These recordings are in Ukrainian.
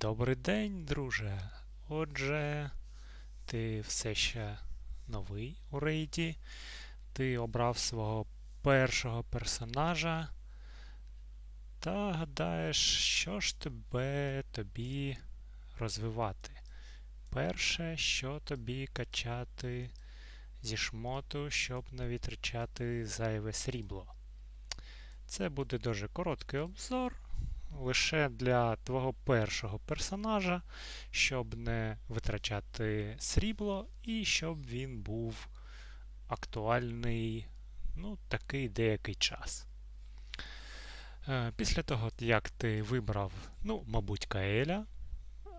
Добрий день, друже. Отже, ти все ще новий у рейді. Ти обрав свого першого персонажа. Та гадаєш, що ж тебе тобі розвивати. Перше, що тобі качати зі шмоту, щоб не витрачати зайве срібло. Це буде дуже короткий обзор лише для твого першого персонажа, щоб не витрачати срібло і щоб він був актуальний ну, такий деякий час. Е, після того, як ти вибрав, ну, мабуть, Каеля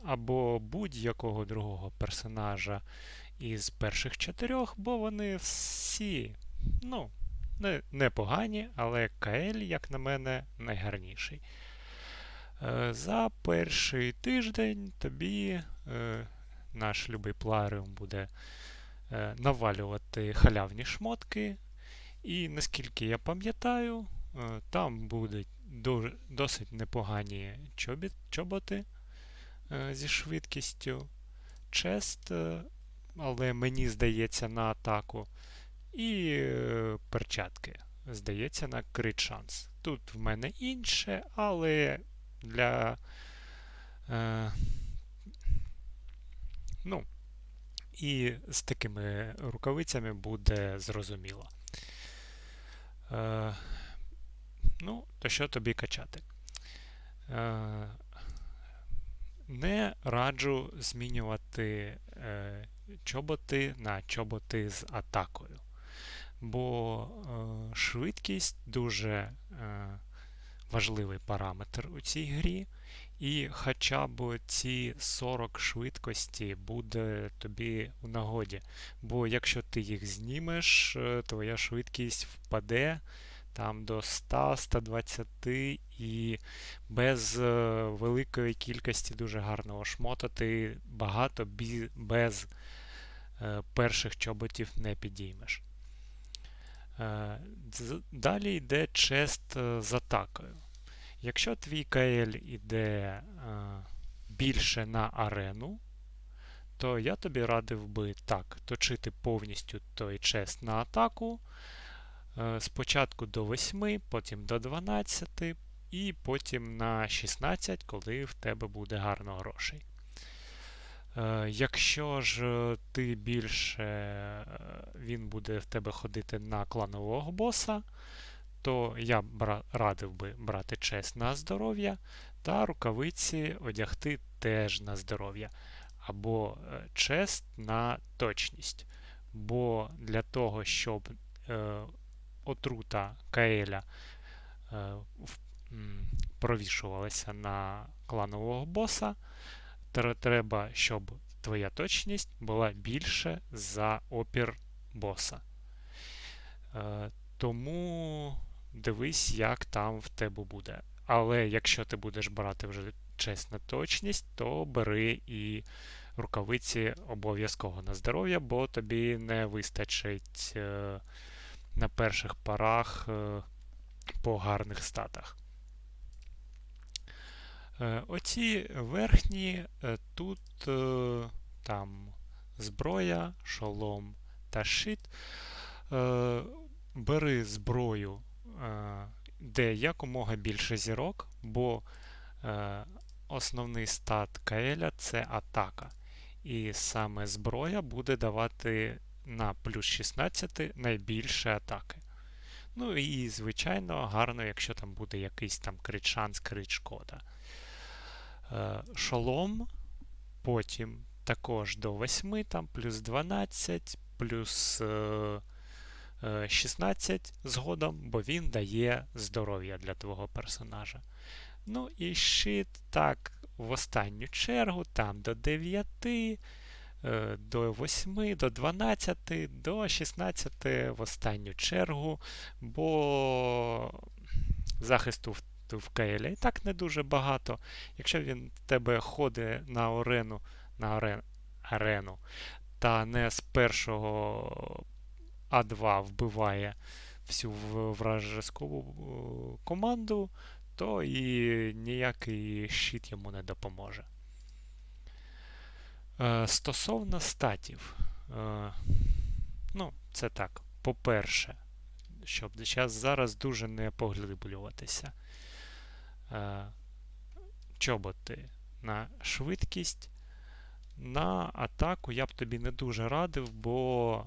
або будь-якого другого персонажа із перших чотирьох, бо вони всі ну, не, непогані, але Каель, як на мене, найгарніший. Е, за перший тиждень тобі е, наш любий пларіум буде е, навалювати халявні шмотки. І наскільки я пам'ятаю, там будуть досить непогані чоботи зі швидкістю, чест, але мені здається, на атаку. І перчатки. Здається, на крит шанс. Тут в мене інше, але для. Е, ну, і з такими рукавицями буде зрозуміло. Е, Ну, то що тобі качати? Е, Не раджу змінювати е, чоботи на чоботи з атакою. Бо е, швидкість дуже е, важливий параметр у цій грі. І хоча б ці 40 швидкості буде тобі у нагоді. Бо якщо ти їх знімеш, е, твоя швидкість впаде там до 100-120 і без е, великої кількості дуже гарного шмота ти багато без е, перших чоботів не підіймеш. Е, далі йде чест е, з атакою. Якщо твій КЛ йде е, більше на арену, то я тобі радив би так, точити повністю той чест на атаку. Спочатку до 8, потім до 12, і потім на 16, коли в тебе буде гарно грошей. Е, якщо ж е, ти більше е, він буде в тебе ходити на кланового боса, то я б радив би брати честь на здоров'я та рукавиці одягти теж на здоров'я. Або чест на точність. Бо для того, щоб е, отрута Каеля е, провішувалася на кланового боса, треба, щоб твоя точність була більше за опір боса. Е, тому дивись, як там в тебе буде. Але якщо ти будеш брати вже чесну точність, то бери і рукавиці обов'язково на здоров'я, бо тобі не вистачить е, на перших парах е, по гарних статах. Е, оці верхні е, тут е, там зброя, шолом та щит. Бери зброю, де якомога більше зірок, бо основний стат Каеля це атака. І саме зброя буде давати на плюс 16 найбільше атаки. Ну і, звичайно, гарно, якщо там буде якийсь там крит шанс, крит шкода. Е, шолом, потім також до 8, там плюс 12, плюс 16 е, е, згодом, бо він дає здоров'я для твого персонажа. Ну і щит так, в останню чергу, там до 9, до 8, до 12, до 16 в останню чергу, бо захисту в Кейлі і так не дуже багато. Якщо він в тебе ходить на арену, на арен, арену та не з першого А2 вбиває всю вражеску команду, то і ніякий щит йому не допоможе. Е, Стосовно статів, е, ну, це так, по-перше, щоб зараз дуже не поглиблюватися. Е, Чоботи на швидкість. На атаку я б тобі не дуже радив, бо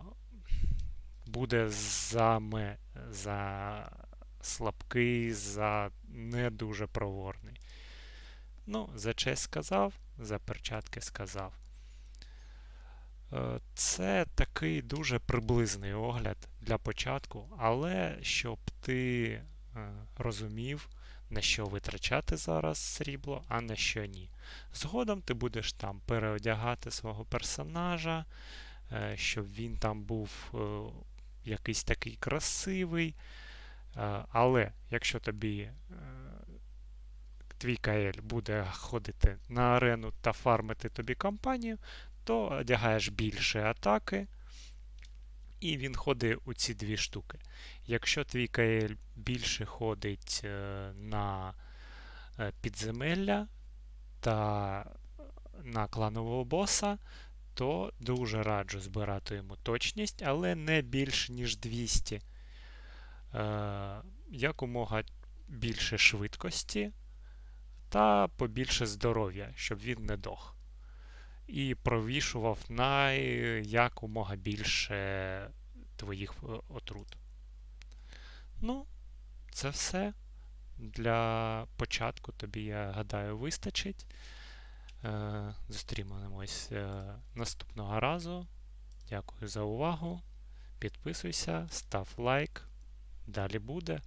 буде заме, за слабкий, за не дуже проворний. Ну, за честь сказав, за перчатки сказав. Е, Це такий дуже приблизний огляд для початку, але щоб ти е, розумів, на що витрачати зараз срібло, а на що ні. Згодом ти будеш там переодягати свого персонажа, е, щоб він там був е, якийсь такий красивий. Е, Але якщо тобі твій КЛ буде ходити на арену та фармити тобі кампанію, то одягаєш більше атаки, і він ходить у ці дві штуки. Якщо твій КЛ більше ходить е, на е, підземелля та на кланового боса, то дуже раджу збирати йому точність, але не більше, ніж 200. Е, Якомога більше швидкості та побільше здоров'я, щоб він не дох. І провішував на якомога більше твоїх е, отрут. Ну, це все. Для початку тобі, я гадаю, вистачить. Е, Зустрінемось е, наступного разу. Дякую за увагу. Підписуйся, став лайк. Далі буде.